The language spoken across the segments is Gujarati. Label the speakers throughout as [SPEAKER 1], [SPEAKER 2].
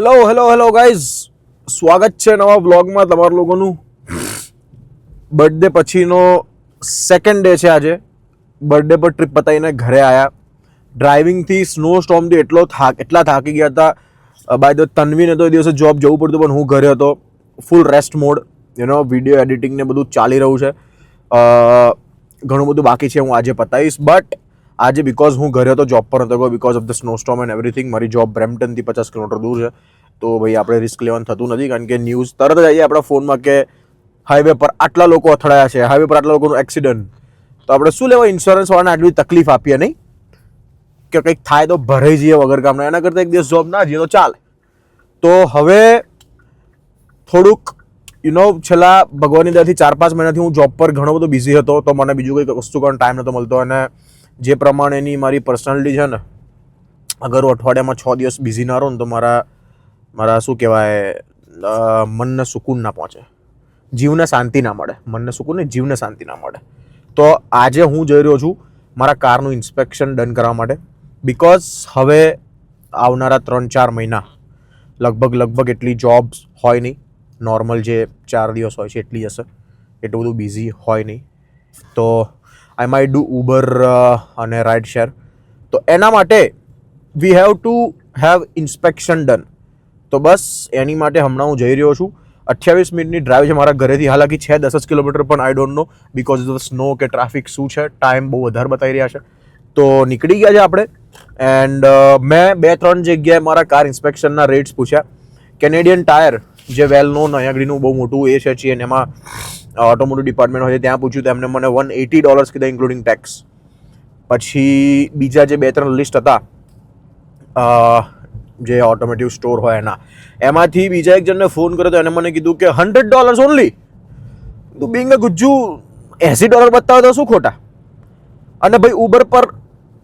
[SPEAKER 1] હેલો હેલો હેલો ગાઈઝ સ્વાગત છે નવા બ્લોગમાં તમારા લોકોનું. બર્થડે પછીનો સેકન્ડ ડે છે આજે. બર્થડે પર ટ્રીપ પતાવીને ઘરે આવ્યા ડ્રાઇવિંગથી સ્નો સ્ટોમથી એટલો થાક, એટલા થાકી ગયા હતા. બાય ધ તન્વીને તો એ દિવસે જોબ જવું પડતું, પણ હું ઘરે હતો. ફૂલ રેસ્ટ મોડ એનો વીડિયો એડિટિંગ ને બધું ચાલી રહ્યું છે. ઘણું બધું બાકી છે, હું આજે પતાવીશ બટ આજે બિકોઝ હું ઘરે હતો જોબ પર હતો because of the snow storm and everything મારી જોબ બ્રેમ્પટનથી પચાસ કિલોમીટર દૂર છે. તો ભાઈ, આપણે રિસ્ક લેવાનું થતું નથી, કારણ કે ન્યૂઝ તરત જ આવી આપણા ફોનમાં કે હાઈવે પર આટલા લોકો અથડાયા છે હાઈવે પર આટલા લોકોનું એક્સિડન્ટ તો આપણે શું લેવા ઇન્સ્યોરન્સ વાળાને આટલી તકલીફ આપીએ નહીં? કે કંઈક થાય તો ભરાઈ જઈએ વગર કામના, એના કરતાં એક દિવસ જોબ ના જઈએ તો ચાલે. તો હવે થોડુંક યુ નો છેલ્લા ભગવાનની દયાથી ચાર પાંચ મહિનાથી હું જોબ પર ઘણો બધો બિઝી હતો, તો મને બીજું કંઈક વસ્તુ કરવાનો ટાઈમ નહોતો મળતો અને જે પ્રમાણેની મારી પર્સનાલિટી છે ને, અગર હું અઠવાડિયામાં છ દિવસ બિઝી ના રહું ને તો મારા મારા શું કહેવાય મનને સુકૂન ના પહોંચે. જીવને શાંતિ ના મળે. મનને સુકૂન ને જીવને શાંતિ ના મળે. તો આજે હું જઈ રહ્યો છું મારા કારનું ઇન્સ્પેક્શન ડન કરવા માટે. બિકોઝ હવે આવનારા ત્રણ ચાર મહિના, લગભગ લગભગ એટલી જોબ્સ હોય નહીં. નોર્મલ જે ચાર દિવસ હોય છે, એટલી હશે. એટલું બધું બિઝી હોય નહીં. તો આઈ માઈ ડુ ઉબર અને રાઇડ શેર તો એના માટે we have to have inspection done તો બસ, એની માટે હમણાં હું જઈ રહ્યો છું. અઠ્યાવીસ મિનિટની ડ્રાઈવ છે મારા ઘરેથી. હાલાકી છે દસ જ કિલોમીટર, પણ I don't know because of snow કે ટ્રાફિક શું છે. ટાઈમ બહુ વધારે બતાવી રહ્યા છે. તો નીકળી ગયા છે આપણે. એન્ડ મેં બે ત્રણ જગ્યાએ મારા કાર ઇન્સ્પેક્શનના રેટ્સ પૂછ્યા. કેનેડિયન ટાયર જે વેલ નોન અહીંયા બહુ મોટું એ છે ચીન, એમાં ઓટોમોટિવ ડિપાર્ટમેન્ટ હોય છે, ત્યાં પૂછ્યું તો એમને મને વન એટી ડોલર્સ કીધા ઇન્ક્લુડિંગ ટેક્સ પછી બીજા જે બે ત્રણ લિસ્ટ હતા જે ઓટોમેટિવ સ્ટોર હોય એના, એમાંથી બીજા એક જણને ફોન કર્યો તો એને મને કીધું કે હંડ્રેડ ડોલર્સ ઓનલી તું બિંગ ગુજ્જુ, એસી ડોલર બતાવે તો શું ખોટા? અને ભાઈ ઉબર પર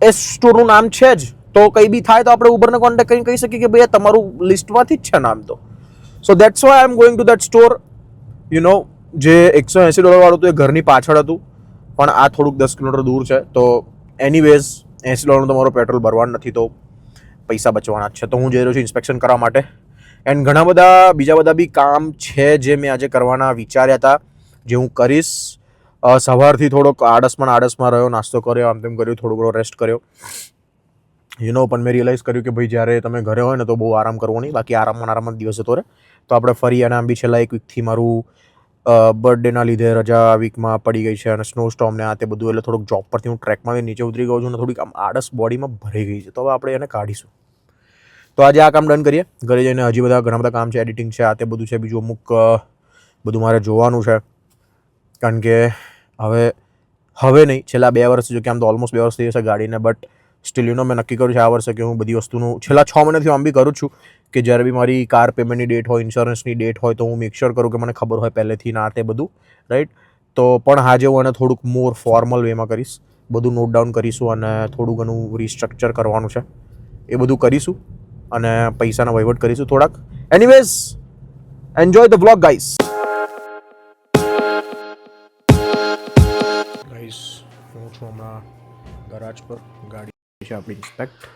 [SPEAKER 1] એ સ્ટોરનું નામ છે જ, તો કંઈ બી થાય તો આપણે ઉબરને કોન્ટેક્ટ કરીને કહી શકીએ કે ભાઈ તમારું લિસ્ટમાંથી જ છે નામ તો. So that's why I am going to that store you know જે એકસો એંસી ડોલરવાળું હતું એ ઘરની પાછળ હતું. પણ આ થોડુંક દસ કિલોમીટર દૂર છે. તો એનીવેઝ એંસી ડોલરનું તમારો પેટ્રોલ ભરવાનું નથી તો પૈસા બચવાના જ છે. તો હું જઈ રહ્યો છું ઇન્સ્પેક્શન કરવા માટે. એન્ડ ઘણા બધા, બીજા બધા બી કામ છે જે મેં આજે કરવાના વિચાર્યા હતા, જે હું કરીશ. સવારથી થોડોક આળસમાં ને આળસમાં રહ્યો, નાસ્તો કર્યો, આમ તેમ કર્યું, થોડો ઘણો રેસ્ટ કર્યો. યુ પણ મેં રિયલાઇઝ કર્યું કે ભાઈ, જ્યારે તમે ઘરે હોય ને, તો બહુ આરામ કરવો નહીં. બાકી આરામમાં આરામ જ દિવસ જતો રહે. તો આપણે ફરી અને આમ બી છેલ્લા એક વીકથી મારું બર્થડેના લીધે રજા વીકમાં પડી ગઈ છે અને સ્નો સ્ટોમ ને આ તે બધું, એટલે થોડુંક જોબ પરથી હું ટ્રેકમાં નીચે ઉતરી ગયો છું અને થોડીક આમ આળસ બોડીમાં ભરાઈ ગઈ છે. તો હવે આપણે એને કાઢીશું. તો આજે આ કામ ડન કરીએ. ઘરે જઈને હજી બધા ઘણા બધા કામ છે એડિટિંગ છે, આ તે બધું છે. બીજું અમુક બધું મારે જોવાનું છે. કારણ કે હવે હવે નહીં. છેલ્લા બે વર્ષ જો કે આમ તો ઓલમોસ્ટ બે વર્ષ થઈ જશે ગાડીને બટ સ્ટીલ યુનો મેં નક્કી કર્યું છે આ વર્ષે કે હું બધી વસ્તુનું છેલ્લા છ મહિનાથી આમ બી કરું છું કે જ્યારે બી મારી કાર પેમેન્ટની ડેટ હોય ઇન્સ્યોરન્સની ડેટ હોય, તો હું મેકશ્યોર કરું કે મને ખબર હોય પહેલેથી ના તે બધું રાઈટ તો પણ આજે હું એને થોડુંક મોર ફોર્મલ વેમાં કરીશ. બધું નોટ ડાઉન કરીશું અને થોડું ઘણું રિસ્ટ્રક્ચર કરવાનું છે. એ બધું કરીશું અને પૈસાના વહીવટ કરીશું થોડાક. Anyways enjoy the blog guys guys હું છું હમણાં ગરાજ પર. છે આપણી ઇન્સ્પેક્ટ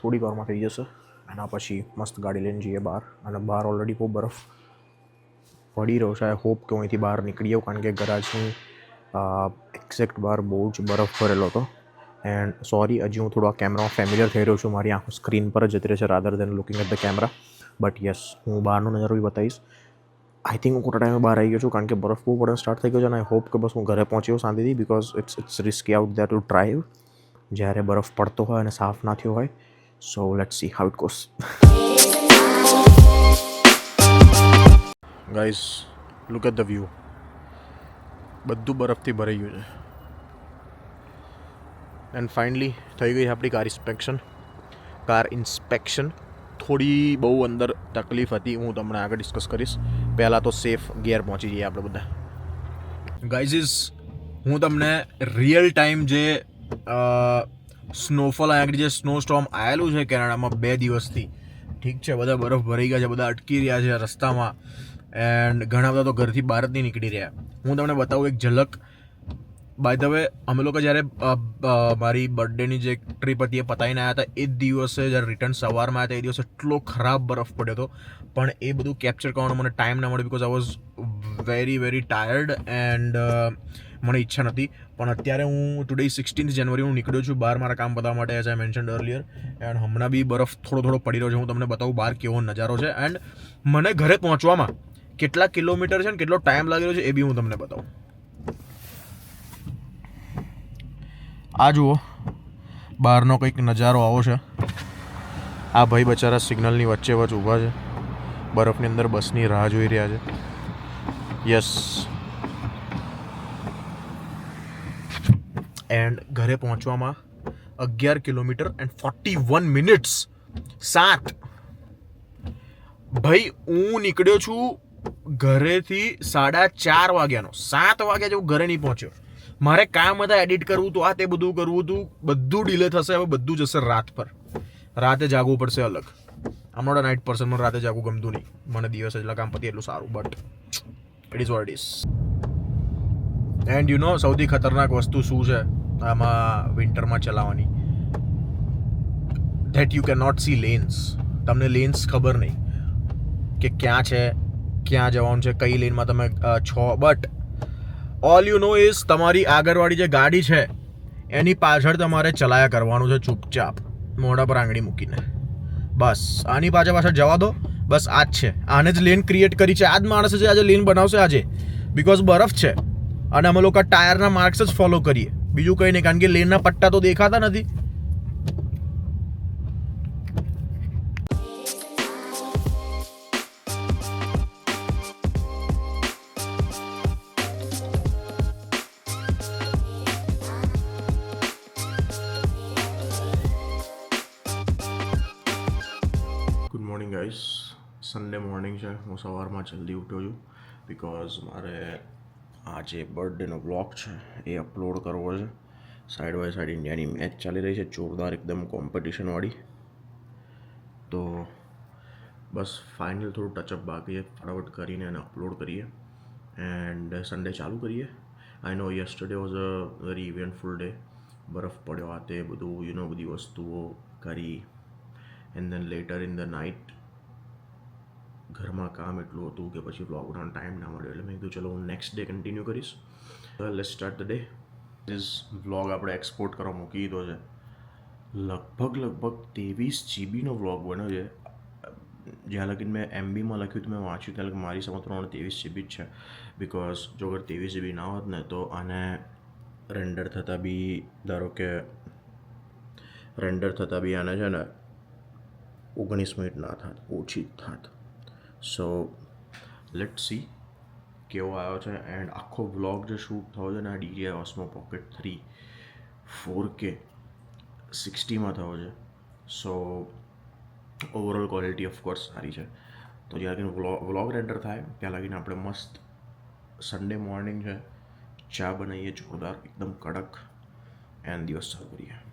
[SPEAKER 1] થોડીક વારમાં થઈ જશે એના પછી મસ્ત ગાડી લઈને જઈએ બહાર. અને બહાર ઓલરેડી બહુ બરફ પડી રહ્યો છે. આઈ હોપ કે હું અહીંથી બહાર નીકળી જાઉં કારણ કે ગરાજની એક્ઝેક્ટ બહાર બહુ જ બરફ ભરેલો હતો. એન્ડ સોરી હજી હું થોડો આ કેમેરામાં ફેમિલિયર થઈ રહ્યો છું. મારી આંખો સ્ક્રીન પર જતી રહે છે rather than looking at the camera but yes હું બહારનો નજારો બી બતાવીશ. આઈ થિંક હું ખોટા ટાઈમે બહાર આવી ગયો છું કારણ કે બરફ બહુ પડે સ્ટાર્ટ થઈ ગયો છે. અને આઈ હોપ કે બસ હું ઘરે પહોંચ્યો શાંતિથી because it's it's risky out there to drive જ્યારે બરફ પડતો હોય અને સાફ ના થયો હોય so let see how it goes guys look at the view બધું બરફથી ભરાઈ ગયું છે. એન્ડ ફાઇનલી થઈ ગઈ આપણી કાર ઇન્સ્પેક્શન કાર ઇન્સ્પેક્શન થોડી બહુ અંદર તકલીફ હતી. હું તમને આગળ ડિસ્કસ કરીશ. પહેલાં તો સેફ ગિયર પહોંચી જઈએ આપણે બધા. ગાઈઝીસ હું તમને રિયલ ટાઈમ જે સ્નોફોલ આગળ જે સ્નો સ્ટોમ આવેલું છે કેનેડામાં બે દિવસથી, ઠીક છે, બધા બરફ ભરાઈ ગયા છે, બધા અટકી રહ્યા છે રસ્તામાં. એન્ડ ઘણા બધા તો ઘરથી બહાર જ નહીં નીકળી રહ્યા. હું તમને બતાવું એક ઝલક. બાય ધ વે અમે લોકો જ્યારે મારી બર્થડેની જે ટ્રીપ હતી એ પતાવીને આવ્યા હતા, એ દિવસે જ્યારે રિટર્ન સવારમાં આવ્યા હતા, એ દિવસે એટલો ખરાબ બરફ પડ્યો હતો. પણ એ બધું કેપ્ચર કરવાનો મને ટાઈમ ના મળ્યો because I was very very tired and મને ઈચ્છા નથી પણ અત્યારે હું ટુડે સિક્સટીન્થ જાન્યુઆરી હું નીકળ્યો છું બહાર મારા કામ બતાવવા માટે as I mention earlier and હમણાં બી બરફ થોડો થોડો પડી રહ્યો છે. હું તમને બતાવું બહાર કેવો નજારો છે. એન્ડ મને ઘરે પહોંચવામાં કેટલા કિલોમીટર છે ને કેટલો ટાઈમ લાગી રહ્યો છે એ બી હું તમને બતાવું. આ જુઓ. બહારનો કંઈક નજારો આવો છે. આ ભાઈ બચારા સિગ્નલની વચ્ચે વચ્ચે ઊભા છે. બરફની અંદર બસની રાહ જોઈ રહ્યા છે. યસ એન્ડ ઘરે પહોંચવામાં અગિયાર kilometre and forty one minutes સાત. ભાઈ, હું નીકળ્યો છું ઘરેથી સાડા ચાર વાગ્યાનો. સાત વાગ્યા જેવું ઘરે નહીં પહોંચ્યો. મારે કામ હતા એડિટ કરવું હતું, આ તે બધું કરવું હતું. બધું ડીલે થશે, હવે બધું જશે રાત પર. રાતે જાગવું પડશે અલગ. આમ નોટ નાઇટ પર્સન મને રાતે જાગવું ગમતું નહીં. મને દિવસ એટલા કામ પતી એટલું સારું but it is what is and you know સૌથી ખતરનાક વસ્તુ શું છે આમાં વિન્ટરમાં ચલાવવાની? That you can not see lanes તમને લેન્સ ખબર નહીં કે ક્યાં છે, ક્યાં જવાનું છે, કઈ લેનમાં તમે છો. But all you know is તમારી આગળવાળી જે ગાડી છે, એની પાછળ તમારે ચલાયા કરવાનું છે ચૂપચાપ. મોઢા પર આંગળી મૂકીને. બસ. આની પાછળ પાછળ જવા દો. બસ આ જ છે. આને જ લેન ક્રિએટ કરી છે. આ જ માણસે જે આજે લેન બનાવશે આજે. બિકોઝ બરફ છે. અને અમે લોકો ટાયરના માર્ક્સ જ ફોલો કરીએ. બીજું કંઈ નહીં, કારણ કે લેનના પટ્ટા તો દેખાતા નથી. ગાઈસ સન્ડે મોર્નિંગ છે. હું સવારમાં જલ્દી ઉઠ્યો છું બિકોઝ મારે આ જે બર્થડેનો બ્લોગ છે એ અપલોડ કરવો છે. સાઈડ બાય સાઈડ ઇન્ડિયાની મેચ ચાલી રહી છે. જોરદાર એકદમ કોમ્પિટિશનવાળી તો બસ ફાઇનલ થોડું ટચઅપ બાકી છે. ફટાફટ કરીને એને અપલોડ કરીએ એન્ડ સન્ડે ચાલુ કરીએ. I know yesterday was a very eventful day બરફ પડ્યો આ તે બધું યુ નો બધી વસ્તુઓ કરી. And then later in the night ઘરમાં કામ એટલું હતું કે પછી વ્લોગ બનાવવાનો ટાઈમ ના મળ્યો. એટલે મેં કીધું, ચલો, હું નેક્સ્ટ ડે કન્ટિન્યુ કરીશ. Let start the day is vlog આપણે એક્સપોર્ટ કરવા મૂકી દીધો છે. લગભગ લગભગ ત્રેવીસ જીબીનો વ્લોગ બન્યો છે. જ્યાં લગીને મેં એમબીમાં લખ્યું હતું, મેં વાંચ્યું ત્યાં લગી મારી સમજ પ્રમાણે ત્રેવીસ જીબી જ છે. બિકોઝ જો અગર ત્રેવીસ જીબી ના હોત ને, તો આને રેન્ડર થતાં બી, ધારો કે રેન્ડર થતાં બી આને છે ને, ઓગણીસ મિનિટ ના થાત, ઓછી થાત. સો લેટ સી કેવો આવ્યો છે એન્ડ આખો વ્લોગ જે શૂટ થયો છે ને આ DJ Osmo Pocket three four કે સિક્સટીમાં થયો છે સો ઓવરઓલ ક્વોલિટી ઓફકોર્સ સારી છે તો જ્યારે લગીને વ્લોગ વ્લોગ રેન્ડર થાય ત્યાં લાગીને આપણે મસ્ત સન્ડે મોર્નિંગ છે ચા બનાવીએ જોરદાર એકદમ કડક એન્ડ દિવસ ચાલુ કરીએ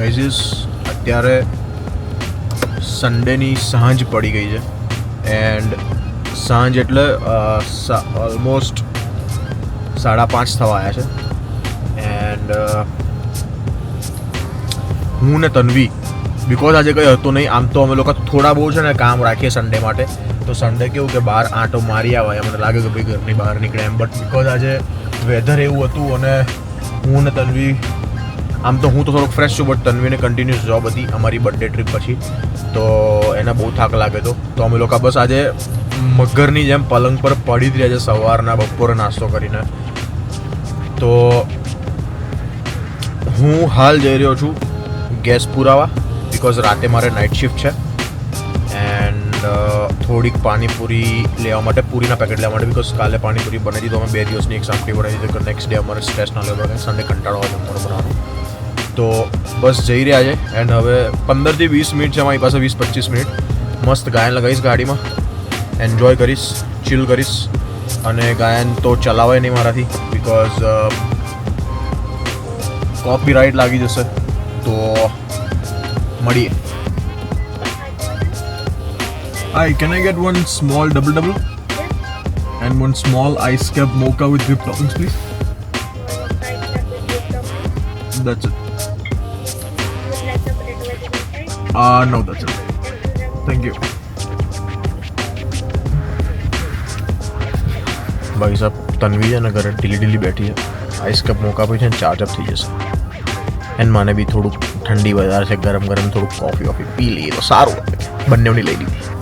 [SPEAKER 1] ગાઈઝીસ અત્યારે સન્ડેની સાંજ પડી ગઈ છે. એન્ડ સાંજ એટલે ઓલમોસ્ટ સાડા પાંચ થવા આવ્યા છે. એન્ડ હું ને તન્વી બિકોઝ આજે કંઈ હતું નહીં, આમ તો અમે લોકો થોડા બહુ છે ને કામ રાખીએ સન્ડે માટે. તો સન્ડે કેવું કે બહાર આંટો મારી આવે મને લાગે કે ભાઈ ઘરની બહાર નીકળે એમ. બટ બિકોઝ આજે વેધર એવું હતું અને હું ને તન્વી આમ તો હું તો થોડોક ફ્રેશ છું બટ તન્વીને કન્ટિન્યુઅસ જોબ હતી અમારી બર્થડે ટ્રીપ પછી. તો એને બહુ થાક લાગે તો. તો અમે લોકો બસ આજે મગરની જેમ પલંગ પર પડી જ રહ્યા છે સવારના બપોરે નાસ્તો કરીને. તો હું હાલ જઈ રહ્યો છું ગેસ પુરાવા બિકોઝ રાતે મારે નાઇટ શિફ્ટ છે. એન્ડ થોડીક પાણીપુરી લેવા માટે, પૂરીના પેકેટ લેવા માટે બિકોઝ કાલે પાણીપુરી બનાવી દીધું. અમે બે દિવસની એક સામટી બનાવી દીધી નેક્સ્ટ ડે અમારે સ્ટ્રેસ ના લેવા સન્ડે કંટાળો આવે જમવાનું બનાવવાનું તો બસ જઈ રહ્યા છે. એન્ડ હવે પંદરથી વીસ મિનિટ છે અમારી પાસે વીસ પચીસ મિનિટ. મસ્ત ગાયન લગાવીશ ગાડીમાં. એન્જોય કરીશ ચિલ કરીશ. અને ગાયન તો ચલાવાય નહીં મારાથી બિકોઝ કોપી રાઇટ લાગી જશે. તો મળીએ. I can I get one small double double and one small ice cap mocha with whip toppings please That's it. Uh, no, that's it. Thank you. ભાઈ સાહેબ તન્વી છે ને ઘરે ઢીલી ઢીલી બેઠી છે આઈસ કપ મોકા પછી છે ને ચાર્જ અપ થઈ જશે એન્ડ મને બી થોડુંક ઠંડી વધારે છે ગરમ ગરમ થોડુંક કોફી વોફી પી લઈએ તો સારું લાગે બંનેવની લઈ લીધી